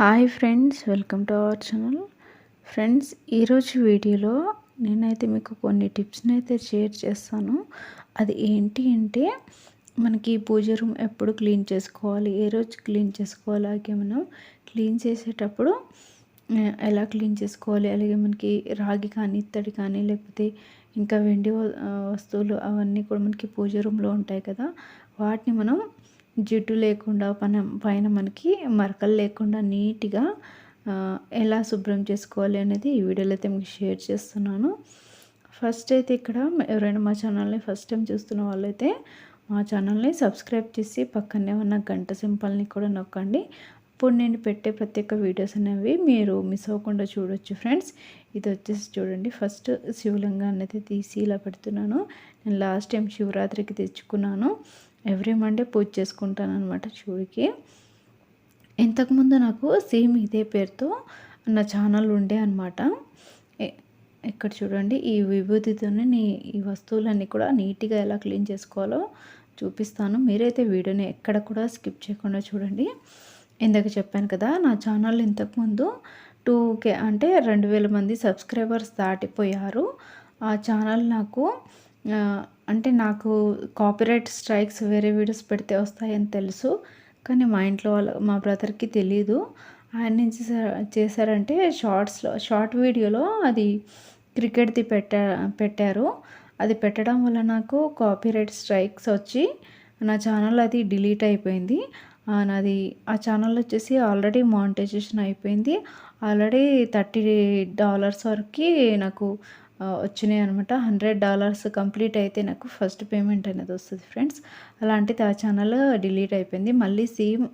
Hi friends welcome to our channel. Friends ఈరోజు వీడియోలో నేనైతే మీకు కొన్ని టిప్స్ని అయితే షేర్ చేస్తాను. అది ఏంటి అంటే మనకి పూజ రూమ్ ఎప్పుడు క్లీన్ చేసుకోవాలి ఏ రోజు క్లీన్ చేసుకోవాలి అలాగే మనం క్లీన్ చేసేటప్పుడు ఎలా క్లీన్ చేసుకోవాలి అలాగే మనకి రాగి కానీ ఇత్తడి కానీ లేకపోతే ఇంకా వెండి వస్తువులు అవన్నీ కూడా మనకి పూజ రూమ్లో ఉంటాయి కదా. వాటిని మనం జిడ్డు లేకుండా పన పైన మనకి మరకలు లేకుండా నీట్గా ఎలా శుభ్రం చేసుకోవాలి అనేది ఈ వీడియోలో అయితే మీకు షేర్ చేస్తున్నాను. ఫస్ట్ అయితే ఇక్కడ ఎవరైనా మా ఛానల్ని ఫస్ట్ టైం చూస్తున్న వాళ్ళైతే మా ఛానల్ని సబ్స్క్రైబ్ చేసి పక్కనే ఉన్న గంట సింపల్ని కూడా నొక్కండి. అప్పుడు నేను పెట్టే ప్రత్యేక వీడియోస్ అనేవి మీరు మిస్ అవ్వకుండా చూడొచ్చు ఫ్రెండ్స్. ఇది వచ్చేసి చూడండి ఫస్ట్ శివలింగాన్ని అయితే తీసి ఇలా పెడుతున్నాను. నేను లాస్ట్ టైం శివరాత్రికి తెచ్చుకున్నాను. ఎవ్రీ మండే పూజ చేసుకుంటాను అనమాట శివుడికి. ఇంతకుముందు నాకు సేమ్ ఇదే పేరుతో నా ఛానల్ ఉండే అనమాట ఇక్కడ చూడండి ఈ విభూతితోనే నీ ఈ వస్తువులన్నీ కూడా నీట్గా ఎలా క్లీన్ చేసుకోవాలో చూపిస్తాను. మీరైతే వీడియోని ఎక్కడ కూడా స్కిప్ చేయకుండా చూడండి. ఇందాక చెప్పాను కదా నా ఛానల్ ఇంతకుముందు టూ కే అంటే రెండు వేల మంది సబ్స్క్రైబర్స్ దాటిపోయారు. ఆ ఛానల్ నాకు అంటే నాకు కాపీరైట్ స్ట్రైక్స్ వేరే వీడియోస్ పెడితే వస్తాయని తెలుసు కానీ మా ఇంట్లో వాళ్ళ మా బ్రదర్కి తెలీదు. ఆయన నుంచి చేశారంటే షార్ట్స్లో షార్ట్ వీడియోలో అది క్రికెట్ది పెట్టా పెట్టారు. అది పెట్టడం వల్ల నాకు కాపీరైట్ స్ట్రైక్స్ వచ్చి నా ఛానల్ అది డిలీట్ అయిపోయింది. నాది ఆ ఛానల్ వచ్చేసి ఆల్రెడీ మానిటైజేషన్ అయిపోయింది. ఆల్రెడీ థర్టీ డాలర్స్ వరకు నాకు వచ్చినాయి అనమాట హండ్రెడ్ డాలర్స్ కంప్లీట్ అయితే నాకు ఫస్ట్ పేమెంట్ అనేది వస్తుంది ఫ్రెండ్స్. అలాంటిది ఆ ఛానల్ డిలీట్ అయిపోయింది. మళ్ళీ సేమ్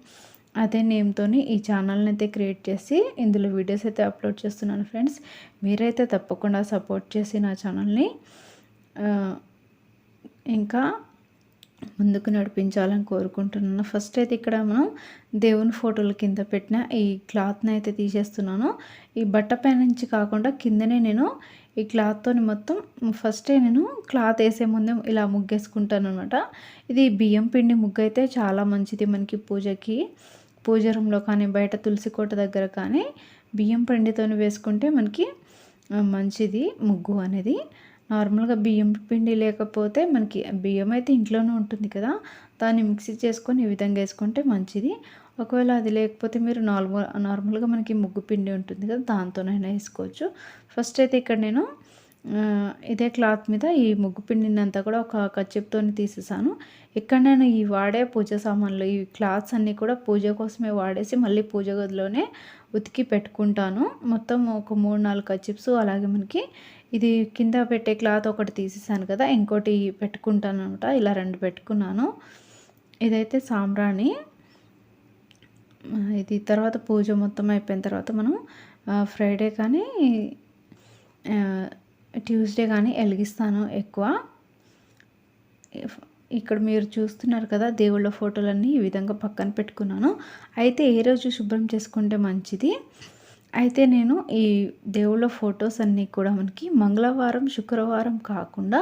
అదే నేమ్తో ఈ ఛానల్ని అయితే క్రియేట్ చేసి ఇందులో వీడియోస్ అయితే అప్లోడ్ చేస్తున్నాను ఫ్రెండ్స్. మీరైతే తప్పకుండా సపోర్ట్ చేసి నా ఛానల్ని. ఇంకా ముందుకు నడిపించాలని కోరుకుంటున్నాను. ఫస్ట్ అయితే ఇక్కడ మనం దేవుని ఫోటోల కింద పెట్టిన ఈ క్లాత్ని అయితే తీసేస్తున్నాను. ఈ బట్ట పై నుంచి కాకుండా కిందనే నేను ఈ క్లాత్తో మొత్తం ఫస్టే నేను క్లాత్ వేసే ముందే ఇలా ముగ్గేసుకుంటాను అనమాట ఇది బియ్యం పిండి ముగ్గు అయితే చాలా మంచిది మనకి పూజకి. పూజ రూమ్లో కానీ బయట తులసి కోట దగ్గర కానీ బియ్యం పిండితో వేసుకుంటే మనకి మంచిది ముగ్గు అనేది. నార్మల్గా బియ్యం పిండి లేకపోతే మనకి బియ్యం అయితే ఇంట్లోనే ఉంటుంది కదా దాన్ని మిక్సీ చేసుకొని ఈ విధంగా వేసుకుంటే మంచిది. ఒకవేళ అది లేకపోతే మీరు నార్మల్ నార్మల్గా మనకి ముగ్గు పిండి ఉంటుంది కదా దాంతోనైనా వేసుకోవచ్చు. ఫస్ట్ అయితే ఇక్కడ నేను ఇదే క్లాత్ మీద ఈ ముగ్గు పిండిని అంతా కూడా ఒక కచ్చిప్తో తీసేసాను. ఇక్కడ నేను ఈ వాడే పూజ సామాన్లు ఈ క్లాత్స్ అన్నీ కూడా పూజ కోసమే వాడేసి మళ్ళీ పూజ గదిలోనే ఉతికి పెట్టుకుంటాను. మొత్తం ఒక మూడు నాలుగు కచ్చిప్స్ అలాగే మనకి ఇది కింద పెట్టే క్లాత్ ఒకటి తీసేసాను కదా ఇంకోటి పెట్టుకుంటాను అనమాట ఇలా రెండు పెట్టుకున్నాను. ఇదైతే సాంబ్రాణి. ఇది తర్వాత పూజ మొత్తం అయిపోయిన తర్వాత మనం ఫ్రైడే కానీ ట్యూస్డే కానీ వెలిగిస్తాను ఎక్కువ. ఇక్కడ మీరు చూస్తున్నారు కదా దేవుళ్ళ ఫోటోలన్నీ ఈ విధంగా పక్కన పెట్టుకున్నాను. అయితే ఏ రోజు శుభ్రం చేసుకుంటే మంచిది? అయితే నేను ఈ దేవుళ్ళ ఫొటోస్ అన్నీ కూడా మనకి మంగళవారం శుక్రవారం కాకుండా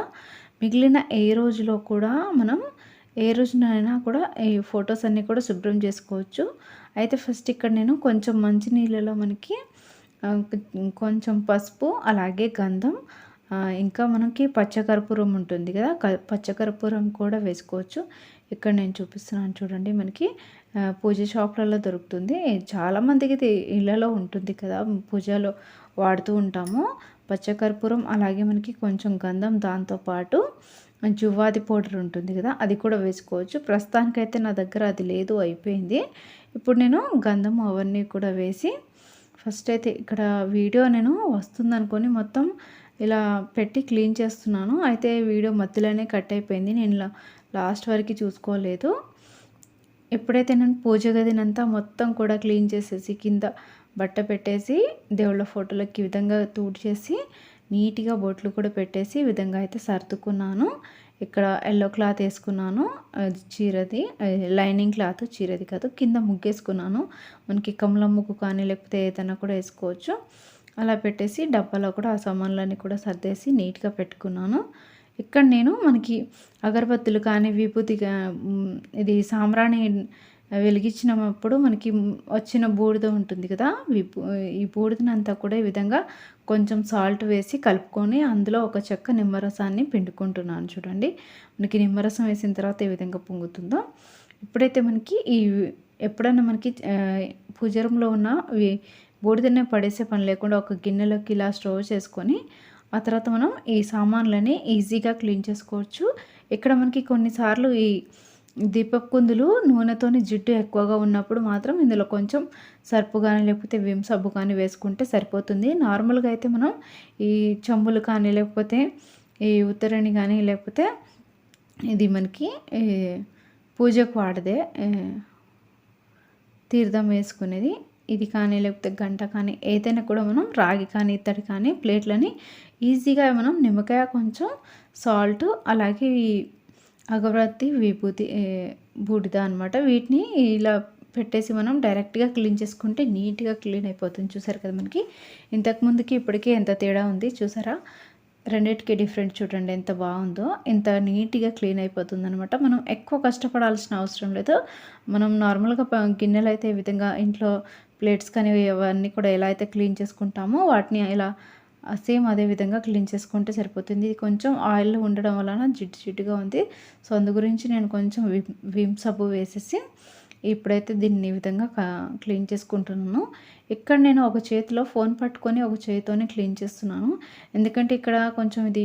మిగిలిన ఏ రోజులో కూడా మనం ఏ రోజునైనా కూడా ఈ ఫొటోస్ అన్నీ కూడా శుభ్రం చేసుకోవచ్చు. అయితే ఫస్ట్ ఇక్కడ నేను కొంచెం మంచి నీళ్ళలో మనకి కొంచెం పసుపు అలాగే గంధం ఇంకా మనకి పచ్చకర్పూరం ఉంటుంది కదా పచ్చకర్పూరం కూడా వేసుకోవచ్చు. ఇక్కడ నేను చూపిస్తున్నాను చూడండి మనకి పూజ షాప్లలో దొరుకుతుంది. చాలామందికి ఇళ్ళలో ఉంటుంది కదా పూజలో వాడుతూ ఉంటాము. పచ్చకర్పూరం అలాగే మనకి కొంచెం గంధం దాంతోపాటు జువ్వాది పౌడర్ ఉంటుంది కదా అది కూడా వేసుకోవచ్చు. ప్రస్తుతానికైతే నా దగ్గర అది లేదు అయిపోయింది. ఇప్పుడు నేను గంధం అవన్నీ కూడా వేసి ఫస్ట్ అయితే ఇక్కడ వీడియో నేను వస్తుందనుకొని మొత్తం ఇలా పెట్టి క్లీన్ చేస్తున్నాను. అయితే వీడియో మధ్యలోనే కట్ అయిపోయింది. నేను ఇలా లాస్ట్ వరకు చూసుకోలేదు. ఎప్పుడైతే నేను పూజ గదినంతా మొత్తం కూడా క్లీన్ చేసేసి కింద బట్ట పెట్టేసి దేవుళ్ళ ఫోటోలకి ఈ విధంగా చేసి నీట్గా బొట్లు కూడా పెట్టేసి ఈ విధంగా అయితే సర్దుకున్నాను. ఇక్కడ ఎల్లో క్లాత్ వేసుకున్నాను. చీరది లైనింగ్ క్లాత్ చీరది కాదు కింద ముగ్గేసుకున్నాను. మనకి కమల ముగ్గు కానీ లేకపోతే ఏదైనా కూడా వేసుకోవచ్చు. అలా పెట్టేసి డబ్బాలో కూడా ఆ సామాన్లన్నీ కూడా సర్దేసి నీట్గా పెట్టుకున్నాను. ఇక్కడ నేను మనకి అగరబత్తులు కానీ విభూతి ఇది సాంబ్రాణి వెలిగించినప్పుడు మనకి వచ్చిన బూడిద ఉంటుంది కదా ఈ బూడిదనంతా కూడా ఈ విధంగా కొంచెం సాల్ట్ వేసి కలుపుకొని అందులో ఒక చెక్క నిమ్మరసాన్ని పిండుకుంటున్నాను చూడండి. మనకి నిమ్మరసం వేసిన తర్వాత ఏ విధంగా పొంగుతుందో. ఇప్పుడైతే మనకి ఈ ఎప్పుడైనా మనకి పూజరంలో ఉన్న బూడిదనే పడేసే పని లేకుండా ఒక గిన్నెలోకి ఇలా స్టోర్ చేసుకొని ఆ తర్వాత మనం ఈ సామాన్లని ఈజీగా క్లీన్ చేసుకోవచ్చు. ఇక్కడ మనకి కొన్నిసార్లు ఈ దీపక్ కుందులు నూనెతోని జిడ్డు ఎక్కువగా ఉన్నప్పుడు మాత్రం ఇందులో కొంచెం సర్పు కానీ లేకపోతే విమ్ సబ్బు కానీ వేసుకుంటే సరిపోతుంది. నార్మల్గా అయితే మనం ఈ చెంబులు కానీ లేకపోతే ఈ ఉత్తరణి కానీ లేకపోతే ఇది మనకి పూజకు వాడదే తీర్థం వేసుకునేది. ఇది కానీ లేకపోతే గంట కానీ ఏదైనా కూడా మనం రాగి కానీ ఇత్తడి కానీ ప్లేట్లని ఈజీగా మనం నిమ్మకాయ కొంచెం సాల్ట్ అలాగే అగరబత్తి విభూతి బూడిద అనమాట వీటిని ఇలా పెట్టేసి మనం డైరెక్ట్గా క్లీన్ చేసుకుంటే నీట్గా క్లీన్ అయిపోతుంది. చూసారు కదా మనకి? ఇంతకుముందుకి ఇప్పటికే ఎంత తేడా ఉంది చూసారా? రెండింటికి డిఫరెంట్ చూడండి ఎంత బాగుందో. ఎంత నీట్గా క్లీన్ అయిపోతుంది అనమాట మనం ఎక్కువ కష్టపడాల్సిన అవసరం లేదు. మనం నార్మల్గా గిన్నెలు అయితే ఈ విధంగా ఇంట్లో ప్లేట్స్ కానీ అవన్నీ కూడా ఎలా అయితే క్లీన్ చేసుకుంటామో వాటిని ఇలా సేమ్ అదే విధంగా క్లీన్ చేసుకుంటే సరిపోతుంది. ఇది కొంచెం ఆయిల్ ఉండడం వలన జిడ్డు జిడ్డుగా ఉంది. సో అందు గురించి నేను కొంచెం విమ్ సబ్బు వేసేసి ఇప్పుడైతే దీన్ని ఈ విధంగా క్లీన్ చేసుకుంటున్నాను. ఇక్కడ నేను ఒక చేతిలో ఫోన్ పట్టుకొని ఒక చేతితోనే క్లీన్ చేస్తున్నాను. ఎందుకంటే ఇక్కడ కొంచెం ఇది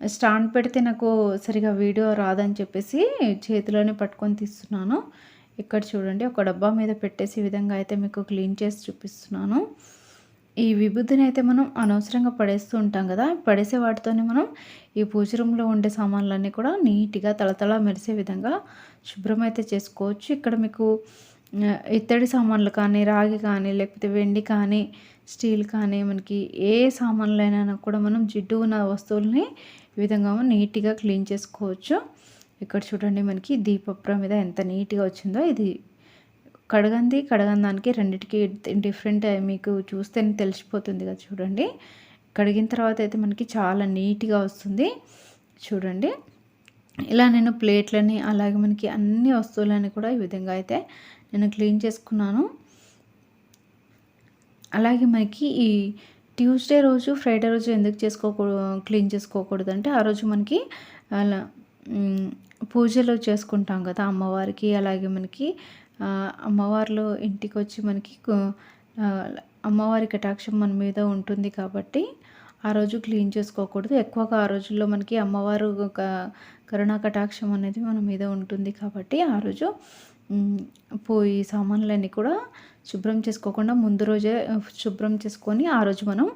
స్టాండ్ పెడితే నాకు సరిగా వీడియో రాదని చెప్పేసి చేతిలోనే పట్టుకొని తీస్తున్నాను. ఇక్కడ చూడండి ఒక డబ్బా మీద పెట్టేసి విధంగా అయితే మీకు క్లీన్ చేసి చూపిస్తున్నాను. ఈ విభూతిని అయితే మనం అనవసరంగా పడేస్తూ ఉంటాం కదా పడేసే వాటితోనే మనం ఈ పూజ రూమ్లో ఉండే సామాన్లన్నీ కూడా నీట్గా తలతల మెరిసే విధంగా శుభ్రం అయితే చేసుకోవచ్చు. ఇక్కడ మీకు ఇత్తడి సామాన్లు కానీ రాగి కానీ లేకపోతే వెండి కానీ స్టీల్ కానీ మనకి ఏ సామాన్లైనా కూడా మనం జిడ్డు ఉన్న వస్తువుల్ని ఈ విధంగా నీట్గా క్లీన్ చేసుకోవచ్చు. ఇక్కడ చూడండి మనకి దీపప్ర మీద ఎంత నీట్గా వచ్చిందో ఇది కడగంది కడగని దానికి రెండింటికి డిఫరెంట్ మీకు చూస్తే తెలిసిపోతుంది కదా చూడండి. కడిగిన తర్వాత అయితే మనకి చాలా నీట్గా వస్తుంది. చూడండి. ఇలా నేను ప్లేట్లని అలాగే మనకి అన్ని వస్తువులని కూడా ఈ విధంగా అయితే నేను క్లీన్ చేసుకున్నాను. అలాగే మనకి ఈ ట్యూస్డే రోజు ఫ్రైడే రోజు ఎందుకు చేసుకోకూడదు క్లీన్ చేసుకోకూడదు అంటే ఆ రోజు మనకి అలా పూజలు చేసుకుంటాం కదా అమ్మవారికి అలాగే మనకి అమ్మవార్లు ఇంటికి వచ్చి మనకి అమ్మవారి కటాక్షం మన మీద ఉంటుంది కాబట్టి ఆ రోజు క్లీన్ చేసుకోకూడదు. ఎక్కువగా ఆ రోజుల్లో మనకి అమ్మవారు కరుణా కటాక్షం అనేది మన మీద ఉంటుంది కాబట్టి ఆ రోజు పోయి సామాన్లన్నీ కూడా శుభ్రం చేసుకోకుండా ముందు రోజే శుభ్రం చేసుకొని ఆ రోజు మనం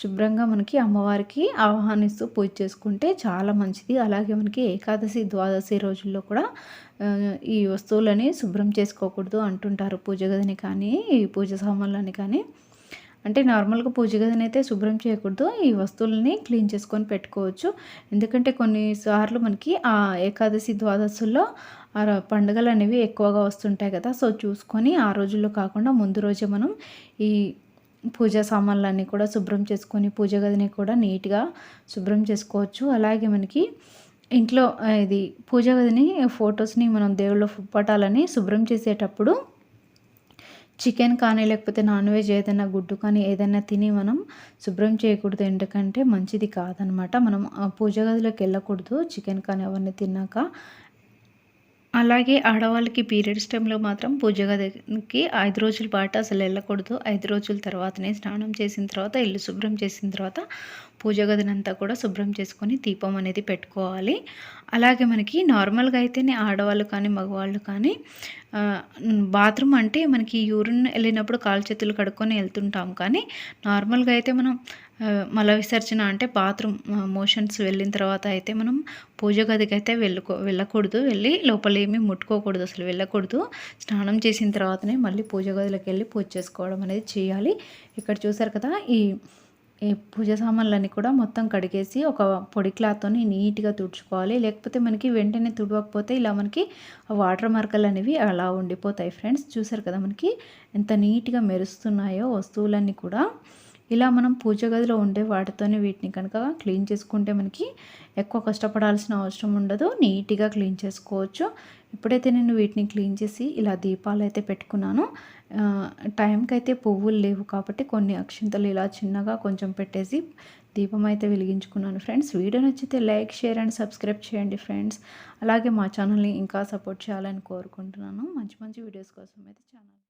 శుభ్రంగా మనకి అమ్మవారికి ఆహ్వానిస్తూ పూజ చేసుకుంటే చాలా మంచిది. అలాగే మనకి ఏకాదశి ద్వాదశి రోజుల్లో కూడా ఈ వస్తువులని శుభ్రం చేసుకోకూడదు అంటుంటారు. పూజ గదిని కానీ ఈ పూజ సామాన్లని కానీ. అంటే నార్మల్గా పూజ గదిని అయితే శుభ్రం చేయకూడదు. ఈ వస్తువులని క్లీన్ చేసుకొని పెట్టుకోవచ్చు. ఎందుకంటే కొన్నిసార్లు మనకి ఆ ఏకాదశి ద్వాదశుల్లో ఆ పండుగలు అనేవి ఎక్కువగా వస్తుంటాయి కదా. సో చూసుకొని ఆ రోజుల్లో కాకుండా ముందు రోజే మనం ఈ పూజా సామాన్లన్నీ కూడా శుభ్రం చేసుకొని పూజ గదిని కూడా నీట్గా శుభ్రం చేసుకోవచ్చు. అలాగే మనకి ఇంట్లో ఇది పూజ గదిని ఫొటోస్ని మనం దేవుళ్ళ పటాలని శుభ్రం చేసేటప్పుడు చికెన్ కానీ లేకపోతే నాన్ వెజ్ ఏదైనా గుడ్డు కానీ ఏదైనా తిని మనం శుభ్రం చేయకూడదు. ఎందుకంటే మంచిది కాదనమాట. మనం పూజ గదిలోకి వెళ్ళకూడదు చికెన్ కానీ అవన్నీ తిన్నాక. అలాగే ఆడవాళ్ళకి పీరియడ్స్ టైంలో మాత్రం పూజ గదికి ఐదు రోజుల పాటు అసలు వెళ్ళకూడదు. ఐదు రోజుల తర్వాతనే స్నానం చేసిన తర్వాత ఇల్లు శుభ్రం చేసిన తర్వాత పూజ గదినంతా కూడా శుభ్రం చేసుకొని దీపం అనేది పెట్టుకోవాలి. అలాగే మనకి నార్మల్గా అయితేనే ఆడవాళ్ళు కానీ మగవాళ్ళు కానీ బాత్రూమ్ అంటే మనకి యూరిన్ వెళ్ళినప్పుడు కాలు చేతులు కడుక్కొని వెళ్తుంటాం. కానీ నార్మల్గా అయితే మనం మల విసర్జన అంటే బాత్రూమ్ మోషన్స్ వెళ్ళిన తర్వాత అయితే మనం పూజ గదికి అయితే వెళ్ళుకో వెళ్ళకూడదు. వెళ్ళి లోపల ఏమీ ముట్టుకోకూడదు అసలు వెళ్ళకూడదు. స్నానం చేసిన తర్వాతనే మళ్ళీ పూజ గదిలోకి వెళ్ళి పూజ చేసుకోవడం అనేది చేయాలి. ఇక్కడ చూసారు కదా ఈ ఈ పూజ సామాన్లన్నీ కూడా మొత్తం కడిగేసి ఒక పొడి క్లాత్తో నీట్గా తుడుచుకోవాలి. లేకపోతే మనకి వెంటనే తుడవకపోతే ఇలా మనకి వాటర్ మార్కలు అనేవి అలా ఉండిపోతాయి ఫ్రెండ్స్. చూసారు కదా మనకి ఎంత నీట్గా మెరుస్తున్నాయో వస్తువులన్నీ కూడా. ఇలా మనం పూజ గదిలో ఉండే వాటితోనే వీటిని కనుక క్లీన్ చేసుకుంటే మనకి ఎక్కువ కష్టపడాల్సిన అవసరం ఉండదు. నీట్గా క్లీన్ చేసుకోవచ్చు. ఇప్పుడైతే నేను వీటిని క్లీన్ చేసి ఇలా దీపాలు అయితే పెట్టుకున్నాను. టైంకి అయితే పువ్వులు లేవు కాబట్టి కొన్ని అక్షింతలు ఇలా చిన్నగా కొంచెం పెట్టేసి దీపం అయితే వెలిగించుకున్నాను ఫ్రెండ్స్. వీడియో నచ్చితే లైక్ షేర్ అండ్ సబ్స్క్రైబ్ చేయండి ఫ్రెండ్స్. అలాగే మా ఛానల్ని ఇంకా సపోర్ట్ చేయాలని కోరుకుంటున్నాను. మంచి మంచి వీడియోస్ కోసం అయితే ఛానల్